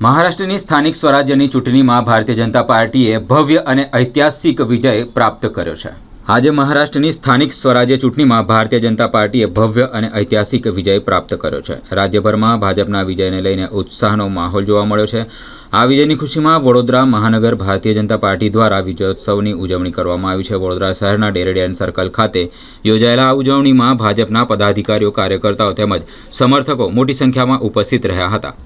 મહારાષ્ટ્રની સ્થાનિક સ્વરાજ્યની ચૂંટણીમાં ભારતીય જનતા પાર્ટીએ ભવ્ય અને ઐતિહાસિક વિજય પ્રાપ્ત કર્યો છે. આજે મહારાષ્ટ્રની સ્થાનિક સ્વરાજ્ય ચૂંટણીમાં ભારતીય જનતા પાર્ટીએ ભવ્ય અને ઐતિહાસિક વિજય પ્રાપ્ત કર્યો છે. રાજ્યભરમાં ભાજપના વિજયને લઈને ઉત્સાહનો માહોલ જોવા મળ્યો છે. આ વિજયની ખુશીમાં વડોદરા મહાનગર ભારતીય જનતા પાર્ટી દ્વારા વિજયોત્સવની ઉજવણી કરવામાં આવી છે. વડોદરા શહેરના ડેરેડિયન સર્કલ ખાતે યોજાયેલા આ ઉજવણીમાં ભાજપના પદાધિકારીઓ, કાર્યકર્તાઓ તેમજ સમર્થકો મોટી સંખ્યામાં ઉપસ્થિત રહ્યા હતા.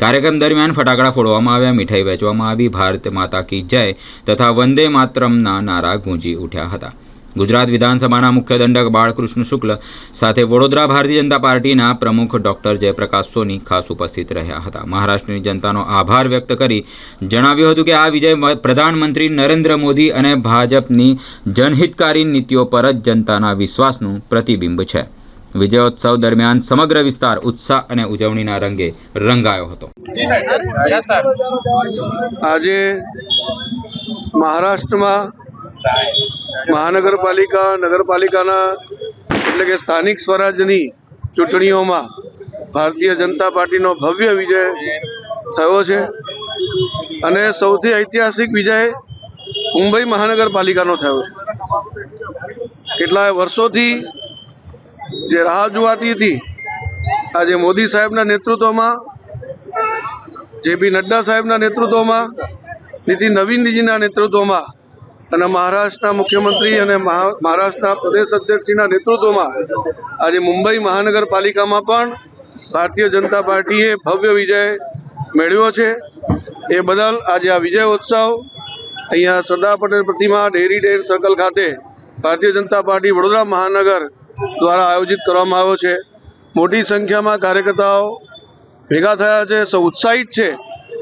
કાર્યક્રમ દરમિયાન ફટાકડા ફોડવામાં આવ્યા, મીઠાઈ વહેંચવામાં આવી, ભારત માતા કી જય તથા વંદે માતરમના નારા ગુંજી ઉઠ્યા હતા. ગુજરાત વિધાનસભાના મુખ્ય દંડક બાળકૃષ્ણ શુક્લ સાથે વડોદરા ભારતીય જનતા પાર્ટીના પ્રમુખ ડોક્ટર જયપ્રકાશ સોની ખાસ ઉપસ્થિત રહ્યા હતા. મહારાષ્ટ્રની જનતાનો આભાર વ્યક્ત કરી જણાવ્યું હતું કે આ વિજય પ્રધાનમંત્રી નરેન્દ્ર મોદી અને ભાજપની જનહિતકારી નીતિઓ પર જ જનતાના વિશ્વાસનું પ્રતિબિંબ છે. વિજયોત્સવ દરમિયાન સમગ્ર વિસ્તાર ઉત્સાહ અને ઉજવણીના રંગે રંગાયો હતો. આજે મહારાષ્ટ્રમાં મહાનગરપાલિકા, નગરપાલિકાના એટલે કે સ્થાનિક સ્વરાજ્યની ચૂંટણીઓમાં ભારતીય જનતા પાર્ટીનો ભવ્ય વિજય થયો છે અને સૌથી ઐતિહાસિક વિજય મુંબઈ મહાનગરપાલિકાનો થયો છે. કેટલાય વર્ષોથી જે રાહ જોવાતી હતી, આજે મોદી સાહેબના નેતૃત્વમાં, જેપી નડ્ડા સાહેબના નેતૃત્વમાં નીતિન નવીનજીના નેતૃત્વમાં અને મહારાષ્ટ્રના મુખ્યમંત્રી અને મહા- મહારાષ્ટ્રના પ્રદેશ અધ્યક્ષજીના નેતૃત્વમાં આજે મુંબઈ મહાનગરપાલિકામાં પણ ભારતીય જનતા પાર્ટીએ ભવ્ય વિજય મેળવ્યો છે. એ બદલ આજે આ વિજય ઉત્સવ અહીંયા સરદાર પટેલ પ્રતિમા ડેરી ડેર સર્કલ ખાતે ભારતીય જનતા પાર્ટી વડોદરા મહાનગર દ્વારા આયોજિત કરવામાં આવ્યો છે. મોટી સંખ્યામાં કાર્યકર્તાઓ ભેગા થયા છે, સૌ ઉત્સાહિત છે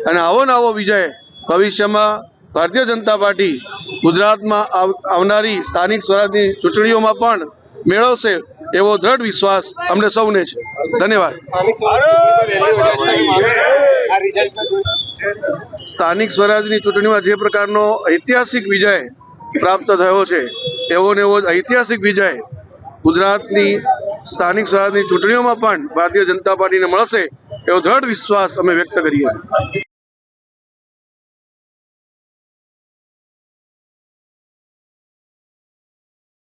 અને આવો ને વિજય ભવિષ્યમાં ભારતીય જનતા પાર્ટી ગુજરાતમાં આવનારી સ્થાનિક સ્વરાજની ચૂંટણીઓમાં પણ મેળવશે એવો દ્રઢ વિશ્વાસ અમને સૌને છે. ધન્યવાદ. સ્થાનિક સ્વરાજની ચૂંટણીમાં જે પ્રકારનો ઐતિહાસિક વિજય પ્રાપ્ત થયો છે, એવો ને એવો ઐતિહાસિક વિજય ગુજરાતની સ્થાનિક સ્વરાજની ચૂંટણીઓમાં પણ ભારતીય જનતા પાર્ટીને મળશે એવો દ્રઢ વિશ્વાસ અમે વ્યક્ત કરીએ